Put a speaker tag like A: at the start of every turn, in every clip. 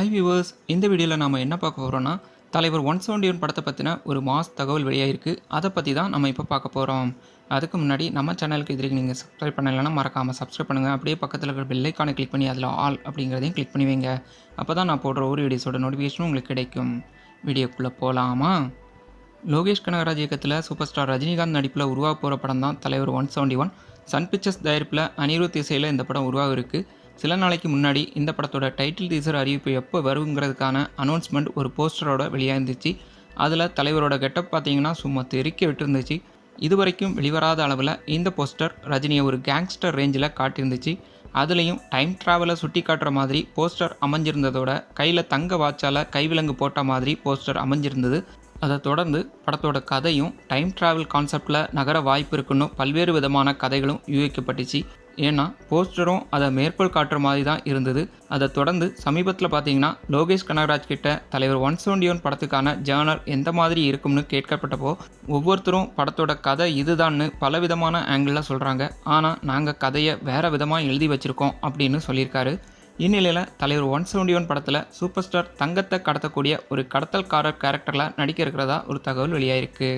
A: High viewers இந்த வீடியோவில் நாம் என்ன பார்க்க போகிறோம்னா தலைவர் ஒன் செவன்டி ஒன் படத்தை பற்றின ஒரு மாஸ் தகவல் வெளியாகிருக்கு அதை பற்றி தான் நம்ம இப்போ பார்க்க போகிறோம் அதுக்கு முன்னாடி நம்ம சேனலுக்கு இதுக்கு நீங்கள் சப்ஸ்கிரைப் பண்ணலைன்னா மறக்காமல் சப்ஸ்கிரைப் பண்ணுங்கள் அப்படியே பக்கத்தில் இருக்கிற பெல்லைக்கானை கிளிக் பண்ணி அதில் ஆல் அப்படிங்கிறதையும் கிளிக் பண்ணி வைங்க. அப்போ தான் நான் போடுற ஒரு வீடியோஸோட நோட்டிஃபிகேஷனும் உங்களுக்கு கிடைக்கும். வீடியோக்குள்ளே போகலாமா லோகேஷ் கனகராஜ் இயக்கத்தில் சூப்பர் ஸ்டார் ரஜினிகாந்த் நடிப்பில் உருவாக போகிற படம் தான் Thalaivar one seventy one. Sun Pictures தயாரிப்பில் அனிருத் இசையில் இந்த படம் உருவாக இருக்குது சில நாளைக்கு முன்னாடி இந்த படத்தோட டைட்டில் டீசர் அறிவிப்பு எப்போ வருங்கிறதுக்கான அனௌன்ஸ்மெண்ட் ஒரு போஸ்டரோட வெளியாயிருந்துச்சு. அதில் தலைவரோட கெட்டப் பார்த்தீங்கன்னா சும்மா தெறிக்க விட்டுருந்துச்சு. இது வரைக்கும் வெளிவராத அளவில் இந்த போஸ்டர் ரஜினியை ஒரு கேங்ஸ்டர் ரேஞ்சில் காட்டியிருந்துச்சு. அதுலேயும் டைம் ட்ராவலை சுட்டி காட்டுற மாதிரி போஸ்டர் அமைஞ்சிருந்ததோட கையில் தங்க வாட்சால் கைவிலங்கு போட்ட மாதிரி போஸ்டர் அமைஞ்சிருந்தது. அதை தொடர்ந்து படத்தோட கதையும் டைம் ட்ராவல் கான்செப்டில் நகர வாய்ப்பு இருக்குன்னு பல்வேறு விதமான கதைகளும் யூகிக்கப்பட்டுச்சு. ஏன்னா போஸ்டரும் அதை மேற்கோள் காட்டுற மாதிரி தான் இருந்தது. அதை தொடர்ந்து சமீபத்தில் பார்த்தீங்கன்னா லோகேஷ் கனகராஜ் கிட்ட தலைவர் ஒன் செவன்டி ஒன் படத்துக்கான ஜேர்னர் எந்த மாதிரி இருக்கும்னு கேட்கப்பட்டப்போ ஒவ்வொருத்தரும் படத்தோட கதை இதுதான்னு பலவிதமான ஆங்கிளில் சொல்கிறாங்க ஆனால் நாங்கள் கதையை வேறு விதமாக எழுதி வச்சுருக்கோம் அப்படின்னு சொல்லியிருக்காரு. இந்நிலையில் தலைவர் ஒன் செவன்டி ஒன் படத்தில் சூப்பர் ஸ்டார் தங்கத்தை கடத்தக்கூடிய ஒரு கடத்தல்காரர் கேரக்டரில் நடிக்க இருக்கிறதா ஒரு தகவல் வெளியாயிருக்கு.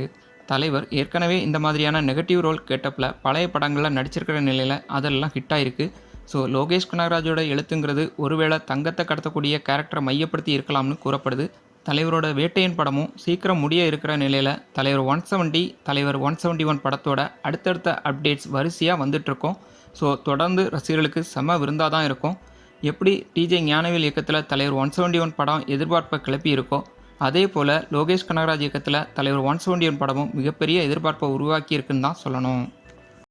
A: தலைவர் ஏற்கனவே இந்த மாதிரியான நெகட்டிவ் ரோல் கேட்டப்பில் பழைய படங்களில் நடிச்சிருக்கிற நிலையில் அதெல்லாம் ஹிட் ஆயிருக்கு. ஸோ லோகேஷ் கனகராஜோட எழுத்துங்கிறது ஒருவேளை தங்கத்தை கடத்தக்கூடிய கேரக்டரை மையப்படுத்தி இருக்கலாம்னு கூறப்படுது. தலைவரோட வேட்டையன் படமும் சீக்கிரம் முடிய இருக்கிற நிலையில் Thalaivar one seventy Thalaivar one seventy one படத்தோட அடுத்தடுத்த அப்டேட்ஸ் வரிசையாக வந்துட்ருக்கோம் ஸோ தொடர்ந்து ரசிகர்களுக்கு செம விருந்தாக தான் இருக்கும். எப்படி டிஜே ஞானவேல் இயக்கத்தில் தலைவர் ஒன் செவன்ட்டி ஒன் படம் எதிர்பார்ப்பை கிளப்பி இருக்கோ அதே போல் லோகேஷ் கனகராஜ் இயக்கத்தில் தலைவர் ஒன் செவன்டி ஒன் படமும் மிகப்பெரிய எதிர்பார்ப்பை உருவாக்கியிருக்குன்னு தான் சொல்லணும்.